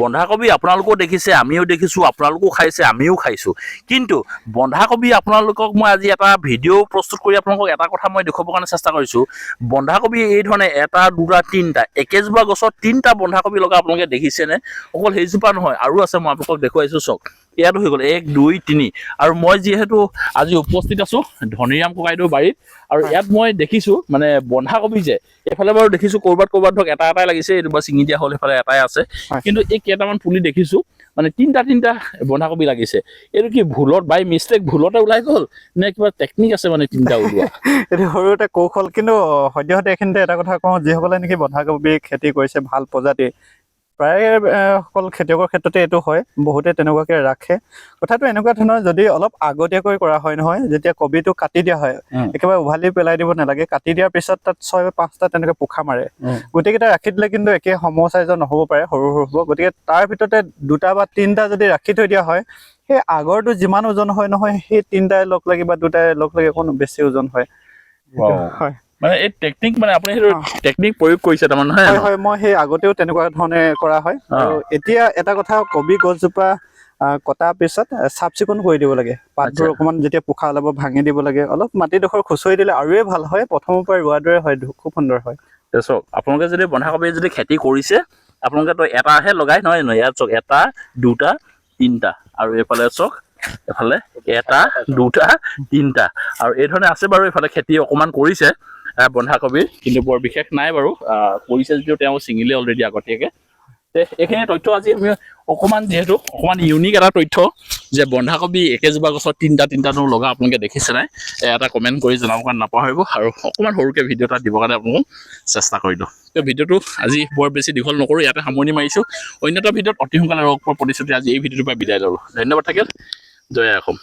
বন্ধাকবি আপোনালোকেও দেখিছে আমিও দেখিছোঁ আপোনালোকেও খাইছে আমিও খাইছোঁ। কিন্তু বন্ধাকবি আপোনালোকক মই আজি এটা ভিডিঅ' প্ৰস্তুত কৰি আপোনালোকক এটা কথা মই দেখুৱাবৰ কাৰণে চেষ্টা কৰিছোঁ। বন্ধাকবি এই ধৰণে এটা দুটা তিনিটা একেজোপা গছত তিনিটা বন্ধাকবি লগা আপোনালোকে দেখিছেনে? অকল সেইজোপা নহয় আৰু আছে মই আপোনালোকক দেখুৱাইছোঁ চাওক। ইয়াতো হৈ গ'ল এক দুই তিনি। আৰু মই যিহেতু আজি উপস্থিত আছোঁ ধনীৰাম ককাইদেউৰ বাৰীত আৰু ইয়াত মই দেখিছোঁ মানে বন্ধাকবি যে এইফালে বাৰু দেখিছোঁ ক'ৰবাত ক'ৰবাত ধৰক এটা এটাই লাগিছে এইটো বাৰু ছিঙি দিয়া হ'ল সেইফালে এটাই আছে। কিন্তু এই কেইটামান পুলি দেখিছোঁ? মানে তিনিটা তিনিটা বন্ধাকবি লাগিছে। এইটো কি ভুলত? বাই মিষ্টেক ভুলতে ওলাই গ'ল? নে কিবা টেকনিক আছে মানে তিনিটা ওলোৱা? এইটো সৰু এটা কৌশল, কিন্তু সদ্যহতে এইখিনিতে এটা কথা কওঁ, যিসকলে নেকি বন্ধাকবি খেতি কৰিছে ভালো প্ৰজাতিৰ প্ৰায় এ, সকল খেতিয়কৰ ক্ষেত্ৰতে এইটো হয় বহুতে তেনেকুৱাকে ৰাখে কথাটো এনেকুৱা ধৰণৰ যদি অলপ আগতীয়াকৈ কৰা হয় নহয় যেতিয়া কবিটো কাটি দিয়া হয়। একেবাৰে উভালি পেলাই দিব নালাগে কাটি দিয়াৰ পিছত তাত ছয় বা পাঁচটা তেনেকৈ পোখা মাৰে। গোটেইকেইটা ৰাখি দিলে কিন্তু একে সম চাইজৰ নহ'ব পাৰে সৰু সৰু হ'ব গতিকে তাৰ ভিতৰতে দুটা বা তিনিটা যদি ৰাখি থৈ দিয়া হয় সেই আগৰটো যিমান ওজন হয় নহয় সেই তিনিটাই লগ লাগি বা দুটাই লগ লাগি অকণ বেছি ওজন হয়. হয় মানে এই টেকনিক মানে আপুনি সেইটো। টেকনিক প্ৰয়োগ কৰিছে তাৰমানে নহয় হয়? হয় মই সেই আগতেও তেনেকুৱা ধৰণে কৰা হয়। আৰু এতিয়া এটা কথা কবি গছজোপা কটাৰ পিছত চাফ চিকুণ কৰি দিব লাগে পাতবোৰ। অকণমান যেতিয়া পোখা ওলাব ভাঙি দিব লাগে অলপ মাটিডোখৰ খুচৰি দিলে আৰুৱে ভাল হয় প্ৰথমৰ পৰা ৰোৱাৰ দৰে হয় খুব সুন্দৰ হয় চাওক আপোনালোকে যদি বন্ধাকবি যদি খেতি কৰিছে আপোনালোকে তো এটাহে লগাই নহয় নহয় ইয়াত চাওক এটা দুটা তিনিটা আৰু এইফালে চাওক এফালে এটা দুটা তিনিটা আৰু এই ধৰণে আছে বাৰু এইফালে খেতি অকণমান কৰিছে বন্ধাকবিৰ কিন্তু বৰ বিশেষ নাই বাৰু। কৰিছে যদিও তেওঁ ছিঙিলে অলৰেডি আগতীয়াকৈ। এইখিনি তথ্য আজি আমি অকণমান যিহেতু অকণমান ইউনিক এটা তথ্য যে বন্ধাকবি একেজোপা গছত তিনিটা তিনিটানো লগা আপোনালোকে দেখিছে নাই এটা কমেণ্ট কৰি জনাব কাৰণে নাপাহৰিব আৰু অকণমান সৰুকৈ ভিডিঅ' এটা দিবৰ কাৰণে আপোনালোকক চেষ্টা কৰিলোঁ। তো, ভিডিঅ'টো আজি বৰ বেছি দীঘল নকৰোঁ, ইয়াতে সামৰণি মাৰিছোঁ। অন্য এটা ভিডিঅ'ত অতি সোনকালে পোৱাৰ প্ৰতিশ্ৰুতি আজি এই ভিডিঅ'টোৰ পৰা বিদায় ল'লোঁ। ধন্যবাদ থাকিল। জয় অসম